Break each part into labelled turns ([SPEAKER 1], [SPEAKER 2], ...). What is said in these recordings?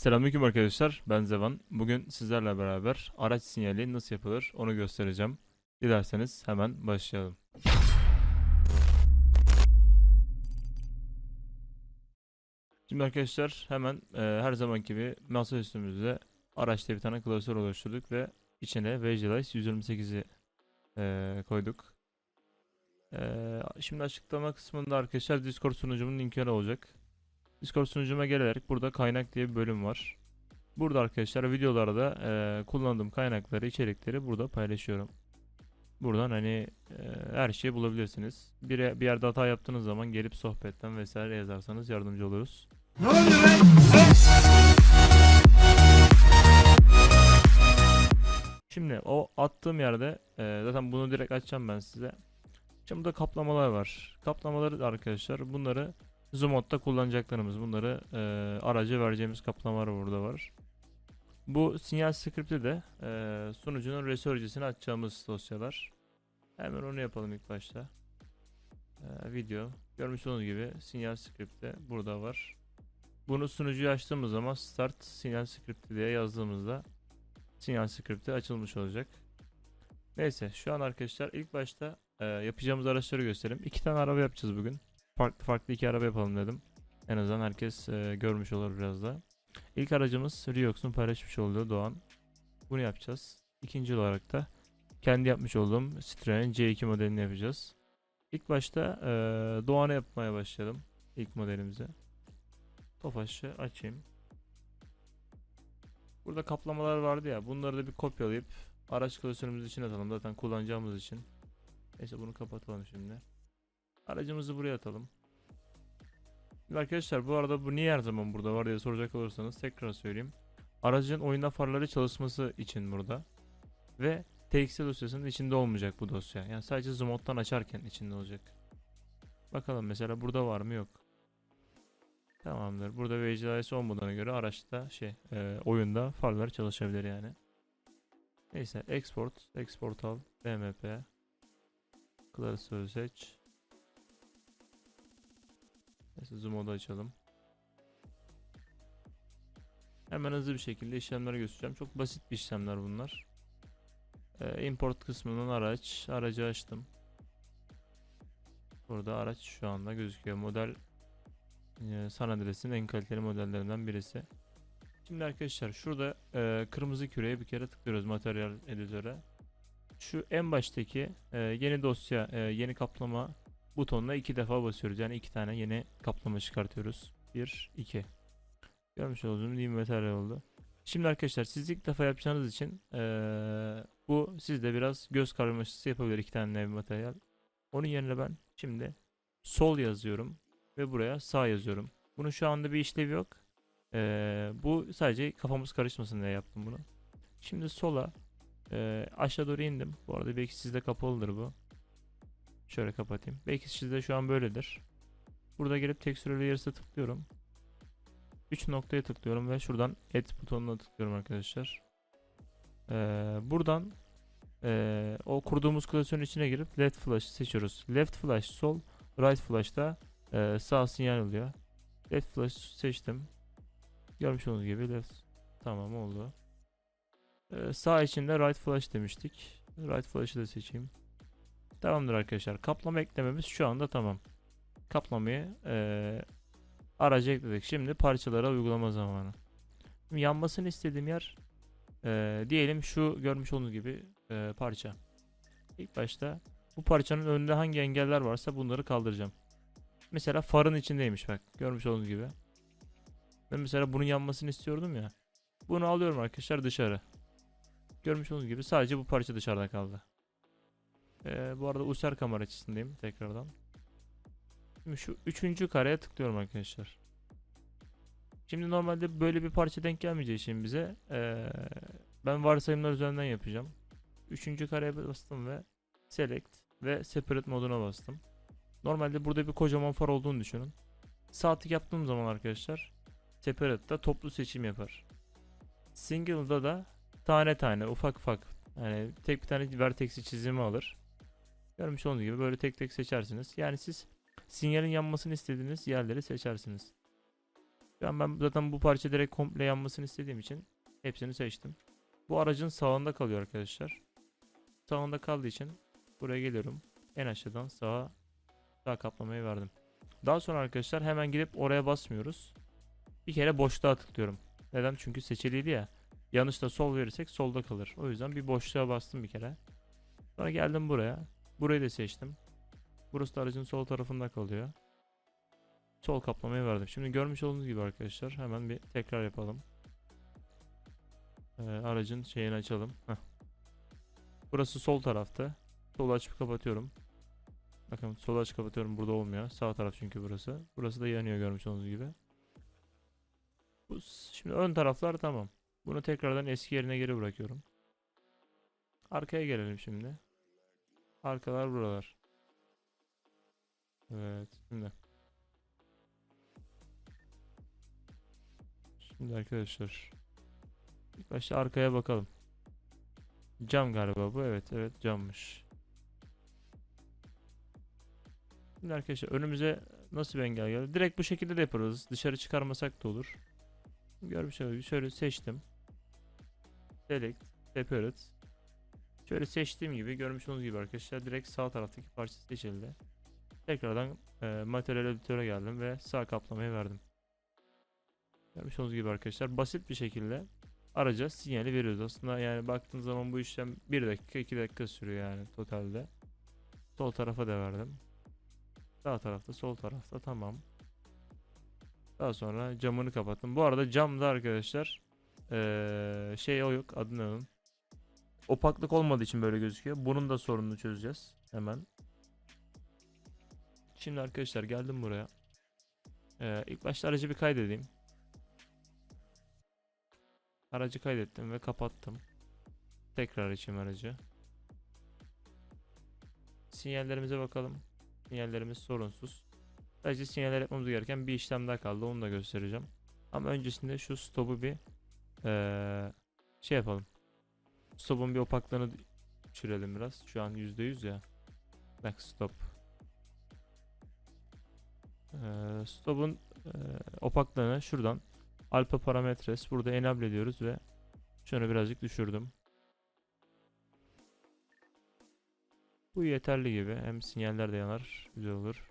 [SPEAKER 1] Selamünaleyküm arkadaşlar. Ben Zevan. Bugün sizlerle beraber araç sinyali nasıl yapılır onu göstereceğim. Dilerseniz hemen başlayalım. Şimdi arkadaşlar hemen e, her zaman gibi masa üstümüzde araçta bir tane klasör oluşturduk ve içine Visualize 128'i e, koyduk. E, şimdi açıklama kısmında arkadaşlar Discord sunucumun linkleri olacak. Discord sunucuma gelerek burada kaynak diye bir bölüm var. Burada arkadaşlar videolarda e, kullandığım kaynakları, içerikleri burada paylaşıyorum. Buradan hani e, her şeyi bulabilirsiniz. Bir, bir yerde hata yaptığınız zaman gelip sohbetten vesaire yazarsanız yardımcı oluruz. Şimdi o attığım yerde e, zaten bunu direkt açacağım ben size. Şimdi burada kaplamalar var. Kaplamaları da arkadaşlar bunları Zoomod'da kullanacaklarımız. Bunları e, araca vereceğimiz kaplamalar burada var. Bu sinyal script'i de e, sunucunun resurgesini açacağımız dosyalar. Hemen onu yapalım ilk başta. E, video. Görmüş olduğunuz gibi sinyal script'te burada var. Bunu sunucuyu açtığımız zaman start sinyal script'i diye yazdığımızda sinyal script'i açılmış olacak. Neyse şu an arkadaşlar ilk başta e, yapacağımız araçları göstereyim. İki tane araba yapacağız bugün farklı farklı iki araba yapalım dedim. En azından herkes e, görmüş olur biraz da. İlk aracımız Riox'un paylaşmış olduğu Doğan. Bunu yapacağız. İkinci olarak da kendi yapmış olduğum Citroen C2 modelini yapacağız. İlk başta e, Doğan'ı yapmaya başlayalım. İlk modelimize. Tofaş'ı açayım. Burada kaplamalar vardı ya. Bunları da bir kopyalayıp araç klasörümüz için atalım. Zaten kullanacağımız için. Neyse bunu kapatalım şimdi. Aracımızı buraya atalım. Arkadaşlar bu arada bu niye her zaman burada var diye soracak olursanız tekrar söyleyeyim. Aracın oyunda farları çalışması için burada. Ve TXT dosyasının içinde olmayacak bu dosya. Yani sadece Zoomod'dan açarken içinde olacak. Bakalım mesela burada var mı yok. Tamamdır. Burada VCIS olmadığına göre araçta şey e, oyunda farlar çalışabilir yani. Neyse export, export al, BMP, klasör seç. Neyse zoom modu açalım. Hemen hızlı bir şekilde işlemleri göstereceğim. Çok basit bir işlemler bunlar. Ee, import kısmından araç. Aracı açtım. Burada araç şu anda gözüküyor. Model e, San Andreas'in en kaliteli modellerinden birisi. Şimdi arkadaşlar şurada e, kırmızı küreye bir kere tıklıyoruz materyal editöre. Şu en baştaki e, yeni dosya, e, yeni kaplama butonuna iki defa basıyoruz. Yani iki tane yeni kaplama çıkartıyoruz. Bir, iki. Görmüş olduğunuz gibi materyal oldu. Şimdi arkadaşlar siz ilk defa yapacağınız için eee, bu sizde biraz göz karmaşası yapabilir iki tane nevi materyal. Onun yerine ben şimdi sol yazıyorum ve buraya sağ yazıyorum. Bunun şu anda bir işlevi yok. Eee, bu sadece kafamız karışmasın diye yaptım bunu. Şimdi sola eee, aşağı doğru indim. Bu arada belki sizde kapalıdır bu. Şöyle kapatayım. Belki sizde şu an böyledir. Burada gelip tekstür layers'a tıklıyorum. 3 noktaya tıklıyorum ve şuradan add butonuna tıklıyorum arkadaşlar. Ee, buradan ee, o kurduğumuz klasörün içine girip left flash seçiyoruz. Left flash sol, right flash da ee, sağ sinyal oluyor. Left flash seçtim. Görmüş olduğunuz gibi left tamam oldu. Ee, sağ içinde right flash demiştik. Right flash'ı da seçeyim. Tamamdır arkadaşlar. Kaplama eklememiz şu anda tamam. Kaplamayı eee araca ekledik. Şimdi parçalara uygulama zamanı. Şimdi yanmasını istediğim yer eee, diyelim şu görmüş olduğunuz gibi eee, parça. İlk başta bu parçanın önünde hangi engeller varsa bunları kaldıracağım. Mesela farın içindeymiş bak. Görmüş olduğunuz gibi. Ben mesela bunun yanmasını istiyordum ya. Bunu alıyorum arkadaşlar dışarı. Görmüş olduğunuz gibi sadece bu parça dışarıda kaldı. Ee, bu arada user kamera açısındayım tekrardan. Şimdi şu üçüncü kareye tıklıyorum arkadaşlar. Şimdi normalde böyle bir parça denk gelmeyeceği için bize ee, ben varsayımlar üzerinden yapacağım. Üçüncü kareye bastım ve select ve separate moduna bastım. Normalde burada bir kocaman far olduğunu düşünün. Sağ tık yaptığım zaman arkadaşlar separate'da toplu seçim yapar. Single'da da tane tane ufak ufak yani tek bir tane vertex'i çizimi alır. Görmüş olduğunuz gibi böyle tek tek seçersiniz. Yani siz sinyalin yanmasını istediğiniz yerleri seçersiniz. Şu an ben zaten bu parça direkt komple yanmasını istediğim için hepsini seçtim. Bu aracın sağında kalıyor arkadaşlar. Sağında kaldığı için buraya geliyorum. En aşağıdan sağa sağ kaplamayı verdim. Daha sonra arkadaşlar hemen gidip oraya basmıyoruz. Bir kere boşluğa tıklıyorum. Neden? Çünkü seçiliydi ya. Yanlışla sol verirsek solda kalır. O yüzden bir boşluğa bastım bir kere. Sonra geldim buraya. Burayı da seçtim. Burası da aracın sol tarafında kalıyor. Sol kaplamayı verdim. Şimdi görmüş olduğunuz gibi arkadaşlar hemen bir tekrar yapalım. Ee, aracın şeyini açalım. Heh. Burası sol tarafta. Solu açıp kapatıyorum. Bakın solu açıp kapatıyorum burada olmuyor. Sağ taraf çünkü burası. Burası da yanıyor görmüş olduğunuz gibi. Bu, şimdi ön taraflar tamam. Bunu tekrardan eski yerine geri bırakıyorum. Arkaya gelelim şimdi. Arkalar buralar. Evet şimdi. Şimdi arkadaşlar. İlk başta arkaya bakalım. Cam galiba bu. Evet evet cammış. Şimdi arkadaşlar önümüze nasıl bir engel geldi? Direkt bu şekilde de yaparız. Dışarı çıkarmasak da olur. Görmüş gibi şöyle seçtim. Select, Separate. Şöyle seçtiğim gibi görmüş olduğunuz gibi arkadaşlar direkt sağ taraftaki parça seçildi. Tekrardan e, materyal editöre geldim ve sağ kaplamayı verdim. Görmüş olduğunuz gibi arkadaşlar basit bir şekilde araca sinyali veriyoruz. Aslında yani baktığınız zaman bu işlem 1 dakika 2 dakika sürüyor yani totalde. Sol tarafa da verdim. Sağ tarafta sol tarafta tamam. Daha sonra camını kapattım. Bu arada camda arkadaşlar ee, şey o yok adı ne onun? Opaklık olmadığı için böyle gözüküyor. Bunun da sorununu çözeceğiz hemen. Şimdi arkadaşlar geldim buraya. Ee, ilk başta aracı bir kaydedeyim. Aracı kaydettim ve kapattım. Tekrar açayım aracı. Sinyallerimize bakalım. Sinyallerimiz sorunsuz. Sadece sinyaller yapmamız gereken bir işlem daha kaldı. Onu da göstereceğim. Ama öncesinde şu stop'u bir ee, şey yapalım. Stop'un bir opaklığını düşürelim biraz. Şu an %100 ya. Bak stop. Ee, stop'un ee, opaklığını şuradan alfa parametres burada enable ediyoruz ve şunu birazcık düşürdüm. Bu yeterli gibi. Hem sinyaller de yanar. Güzel olur.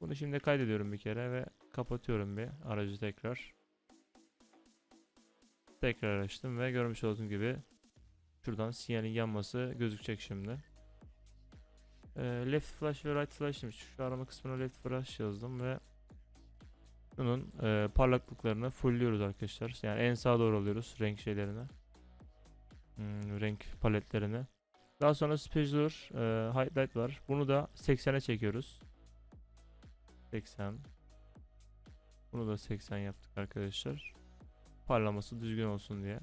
[SPEAKER 1] Bunu şimdi kaydediyorum bir kere ve kapatıyorum bir aracı tekrar. Tekrar açtım ve görmüş olduğunuz gibi şuradan sinyalin yanması gözükecek şimdi. Ee, left flash ve right flash demiş. Şu arama kısmına left flash yazdım ve bunun e, parlaklıklarını fullliyoruz arkadaşlar. Yani en sağa doğru alıyoruz renk şeylerini. Hmm, renk paletlerini. Daha sonra specular e, highlight var. Bunu da 80'e çekiyoruz. 80. Bunu da 80 yaptık arkadaşlar. Parlaması düzgün olsun diye.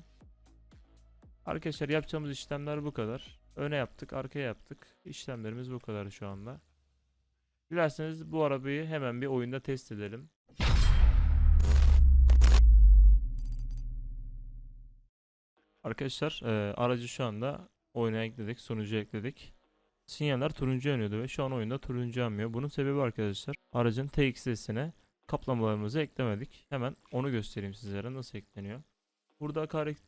[SPEAKER 1] Arkadaşlar yapacağımız işlemler bu kadar. Öne yaptık, arkaya yaptık. İşlemlerimiz bu kadar şu anda. Dilerseniz bu arabayı hemen bir oyunda test edelim. Arkadaşlar e, aracı şu anda oyuna ekledik, sonucu ekledik. Sinyaller turuncu yanıyordu ve şu an oyunda turuncu yanmıyor. Bunun sebebi arkadaşlar aracın TXS'ine kaplamalarımızı eklemedik. Hemen onu göstereyim sizlere nasıl ekleniyor. Burada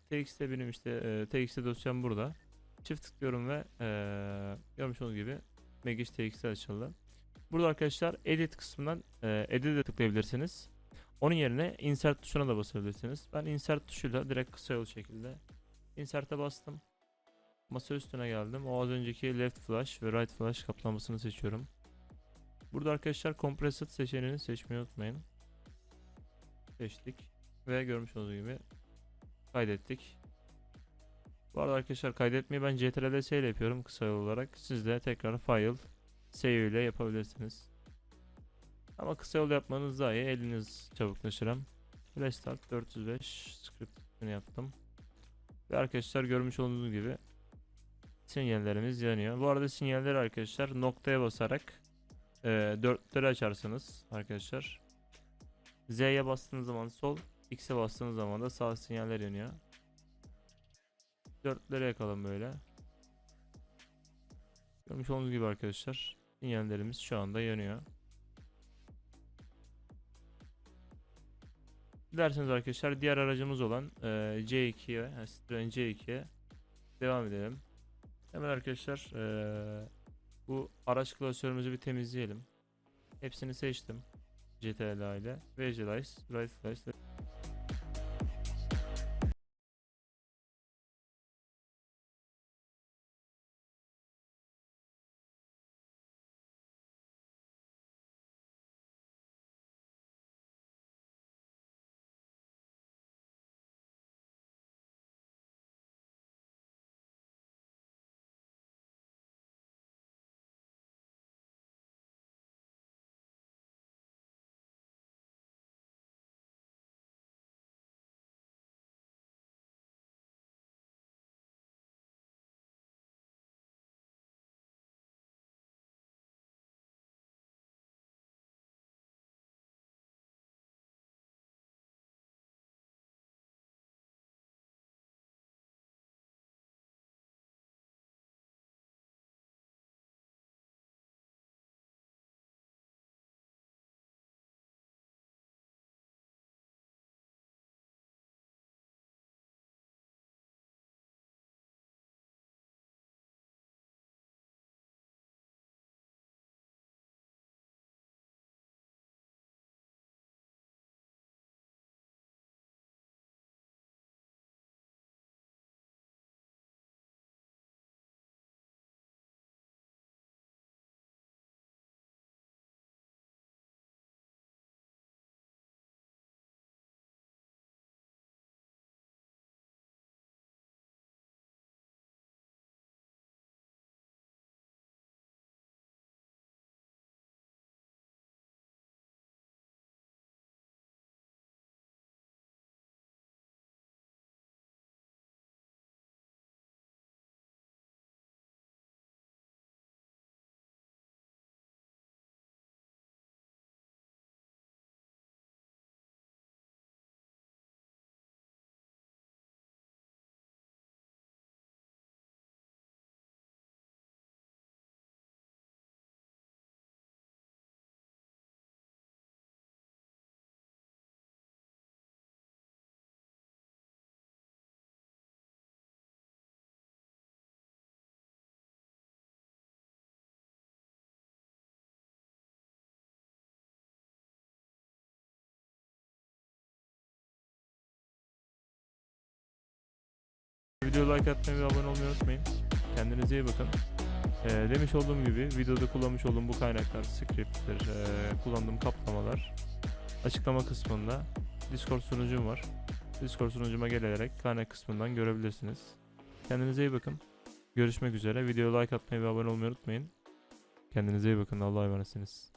[SPEAKER 1] TXT benim işte e, TXT dosyam burada. Çift tıklıyorum ve e, görmüş olduğunuz gibi Magic TXT açıldı. Burada arkadaşlar edit kısmından e, edit'e tıklayabilirsiniz. Onun yerine insert tuşuna da basabilirsiniz. Ben insert tuşuyla direkt kısa yol şekilde insert'e bastım. Masa üstüne geldim. O az önceki left flash ve right flash kaplamasını seçiyorum. Burada arkadaşlar compressed seçeneğini seçmeyi unutmayın. Seçtik ve görmüş olduğunuz gibi kaydettik. Bu arada arkadaşlar kaydetmeyi ben CTRL S ile yapıyorum kısa yol olarak. Siz de tekrar file save ile yapabilirsiniz. Ama kısa yol yapmanız daha iyi. Eliniz çabuklaşır Restart 405 script'ini yaptım. Ve arkadaşlar görmüş olduğunuz gibi sinyallerimiz yanıyor. Bu arada sinyalleri arkadaşlar noktaya basarak e, dörtleri açarsınız arkadaşlar. Z'ye bastığınız zaman sol, X'e bastığınız zaman da sağ sinyaller yanıyor. Dörtleri yakalım böyle. Görmüş olduğunuz gibi arkadaşlar sinyallerimiz şu anda yanıyor. Dilerseniz arkadaşlar diğer aracımız olan e, C2'ye, yani Citroen C2'ye devam edelim. Hemen arkadaşlar e, bu araç klasörümüzü bir temizleyelim. Hepsini seçtim. CTRL ile Visualize, Right Videoya like atmayı ve abone olmayı unutmayın. Kendinize iyi bakın. Ee, demiş olduğum gibi videoda kullanmış olduğum bu kaynaklar, script'tir, ee, kullandığım kaplamalar açıklama kısmında Discord sunucum var. Discord sunucuma gelerek kaynak kısmından görebilirsiniz. Kendinize iyi bakın. Görüşmek üzere. Videoya like atmayı ve abone olmayı unutmayın. Kendinize iyi bakın. Allah'a emanetsiniz.